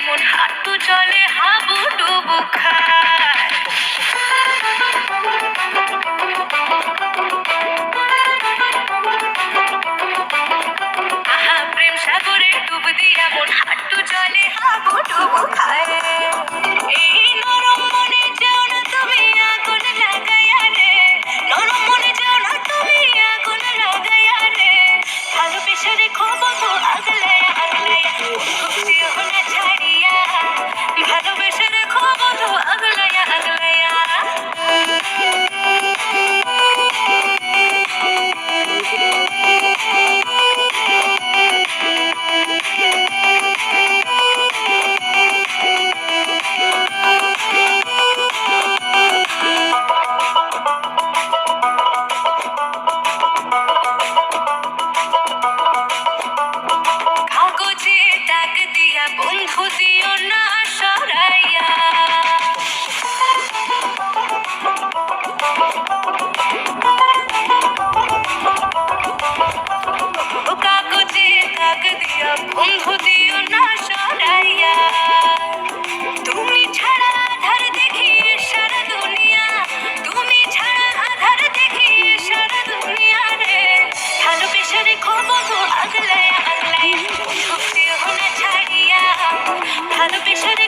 দিয়া হাত জলে Let me finish.